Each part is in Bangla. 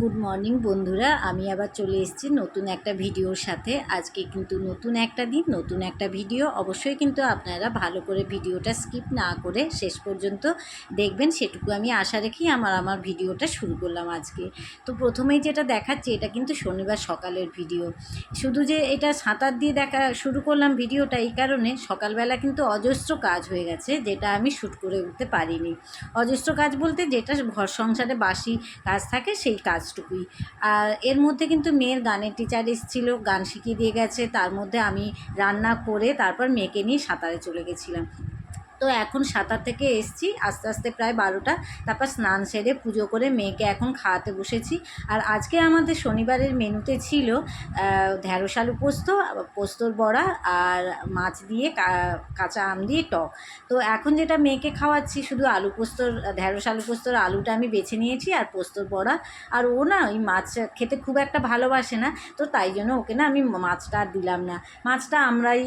গুড মর্নিং বন্ধুরা। আমি আবার চলে এসেছি নতুন একটা ভিডিওর সাথে। আজকে কিন্তু নতুন একটা দিন, নতুন একটা ভিডিও। অবশ্যই কিন্তু আপনারা ভালো করে ভিডিওটা স্কিপ না করে শেষ পর্যন্ত দেখবেন, সেটুকু আমি আশা রেখেই আমার আমার ভিডিওটা শুরু করলাম আজকে। তো প্রথমেই যেটা দেখাচ্ছি, এটা কিন্তু শনিবার সকালের ভিডিও। শুধু যে এটা সাঁতার দিয়ে দেখা, শুরু করলাম ভিডিওটা এই কারণে সকালবেলা কিন্তু অজস্র কাজ হয়ে গেছে, যেটা আমি শ্যুট করে উঠতে পারিনি। অজস্র কাজ বলতে যেটা ঘর সংসারে বাসি কাজ থাকে, সেই কাজটুকুই আর এর মধ্যে কিন্তু মেয়ের গানের টিচার এসেছিল গান শিখিয়ে দিয়ে গেছে। তার মধ্যে আমি রান্না করে তারপর মেয়েকে নিয়ে সাঁতারে চলে গেছিলাম। তো এখন সাঁতার থেকে এসছি, আস্তে আস্তে প্রায় বারোটা। তারপর স্নান সেরে পুজো করে মেয়েকে এখন খাওয়াতে বসেছি। আর আজকে আমাদের শনিবারের মেনুতে ছিল ঢ্যাঁড়স আলু পোস্ত, পোস্তর বড়া আর মাছ দিয়ে কাঁচা আম দিয়ে টক। তো এখন যেটা মেয়েকে খাওয়াচ্ছি শুধু আলু পোস্তর, ঢ্যাঁড়স আলু পোস্তর আলুটা আমি বেছে নিয়েছি আর পোস্তর বড়া। আর ও না ওই মাছ খেতে খুব একটা ভালোবাসে না, তো তাই জন্য ওকে না আমি মাছটা আর দিলাম না। মাছটা আমরাই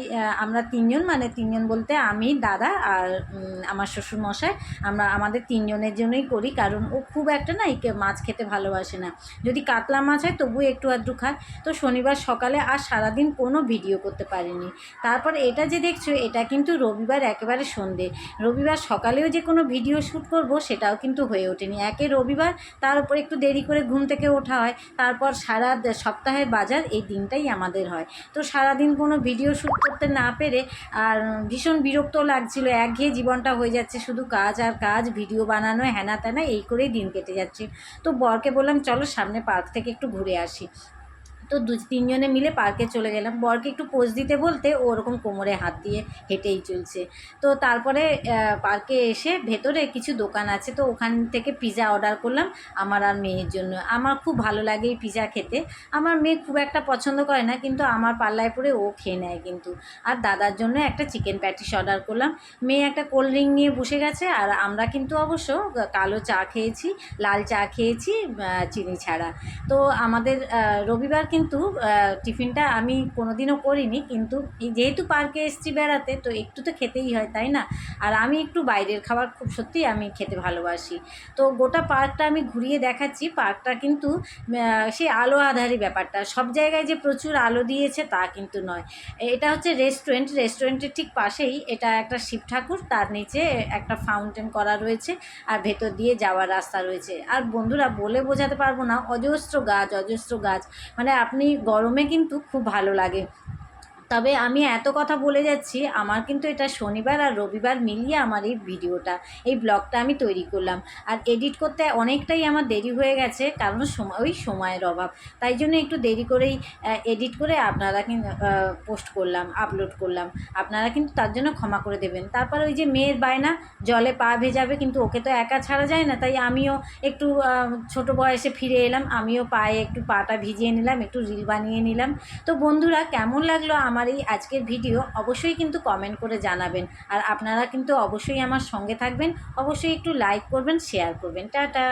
আমরা তিনজন মানে তিনজন বলতে আমি, দাদা আর উম, আমার শ্বশুর মশাই আমরা আমাদের তিনজনের জন্যই করি কারণ ও খুব একটা না মাছ খেতে ভালোবাসে না। যদি কাতলা মাছ হয় তবু একটু আধটু খায়। তো শনিবার সকালে আর সারাদিন কোনো ভিডিও করতে পারিনি। তারপর এটা যে দেখছ এটা কিন্তু রবিবার একেবারে সন্ধে। রবিবার সকালেও যে কোনো ভিডিও শ্যুট করব সেটাও কিন্তু হয়ে ওঠেনি। একে রবিবার তার উপর একটু দেরি করে ঘুম থেকে ওঠা হয়। তারপর সারা সপ্তাহের বাজার এই দিনটাই আমাদের হয়। তো সারাদিন কোনো ভিডিও শ্যুট করতে না পেরে আর ভীষণ বিরক্ত লাগছিল। একঘেয়ে জীবনটা হয়ে যাচ্ছে। শুধু কাজ আর কাজ, ভিডিও বানানো হ্যানা ত্যানা এই করেই দিন কেটে যাচ্ছে। তো বরকে বললাম, চলো সামনে পার্ক থেকে একটু ঘুরে আসি। তো দু তিনজনে মিলে পার্কে চলে গেলাম। বরকে একটু পোজ দিতে বলতে ওরকম কোমরে হাত দিয়ে হেঁটেই চলছে। তো তারপরে পার্কে এসে ভেতরে কিছু দোকান আছে, তো ওখান থেকে পিৎজা অর্ডার করলাম আমার আর মেয়ের জন্য। আমার খুব ভালো লাগে এই পিৎজা খেতে। আমার মেয়ে খুব একটা পছন্দ করে না, কিন্তু আমার পাল্লায় পরে ও খেয়ে নেয় কিন্তু। আর দাদার জন্য একটা চিকেন প্যাটিস অর্ডার করলাম। মেয়ে একটা কোল্ড ড্রিঙ্ক নিয়ে বসে গেছে, আর আমরা কিন্তু অবশ্য কালো চা খেয়েছি, লাল চা খেয়েছি চিনি ছাড়া। তো আমাদের রবিবার কিন্তু আহ, টিফিনটা আমি কোনোদিনও করিনি কিন্তু যেহেতু পার্কে এসেছি বেড়াতে তো একটু তো খেতেই হয় তাই না? আর আমি একটু বাইরের খাবার খুব সত্যিই আমি খেতে ভালোবাসি। তো গোটা পার্কটা আমি ঘুরিয়ে দেখাচ্ছি। পার্কটা কিন্তু সেই আলো আধারি ব্যাপারটা। সব জায়গায় যে প্রচুর আলো দিয়েছে তা কিন্তু নয়। এটা হচ্ছে রেস্টুরেন্ট। রেস্টুরেন্টের ঠিক পাশেই এটা একটা শিব ঠাকুর। তার নিচে একটা ফাউন্টেন করা রয়েছে আর ভেতর দিয়ে যাওয়ার রাস্তা রয়েছে। আর বন্ধুরা বলে বোঝাতে পারব না অজস্র গাছ অজস্র গাছ। মানে আপনি গরমে কিন্তু খুব ভালো লাগে। তবে আমি এত কথা বলে যাচ্ছি, আমার কিন্তু এটা শনিবার আর রবিবার মিলিয়ে আমার এই ভিডিওটা, এই ব্লগটা আমি তৈরি করলাম। আর এডিট করতে অনেকটাই আমার দেরি হয়ে গেছে, কারণ সময়, ওই সময়ের অভাব। তাই জন্য একটু দেরি করেই এডিট করে আপনারা কিন্তু পোস্ট করলাম, আপলোড করলাম। আপনারা কিন্তু তার জন্য ক্ষমা করে দেবেন। তারপর ওই যে মেয়ের বায়না, জলে পা ভেজাবে, কিন্তু ওকে তো একা ছাড়া যায় না, তাই আমিও একটু ছোট বয়সে ফিরে এলাম, আমিও পায়ে একটু পাটা ভিজিয়ে নিলাম, একটু রিল বানিয়ে নিলাম। তো বন্ধুরা, কেমন লাগল আমার এই আজকের ভিডিও অবশ্যই কিন্তু কমেন্ট করে জানাবেন। আর আপনারা কিন্তু অবশ্যই আমার সঙ্গে থাকবেন। অবশ্যই একটু লাইক করবেন শেয়ার করবেন। টাটা!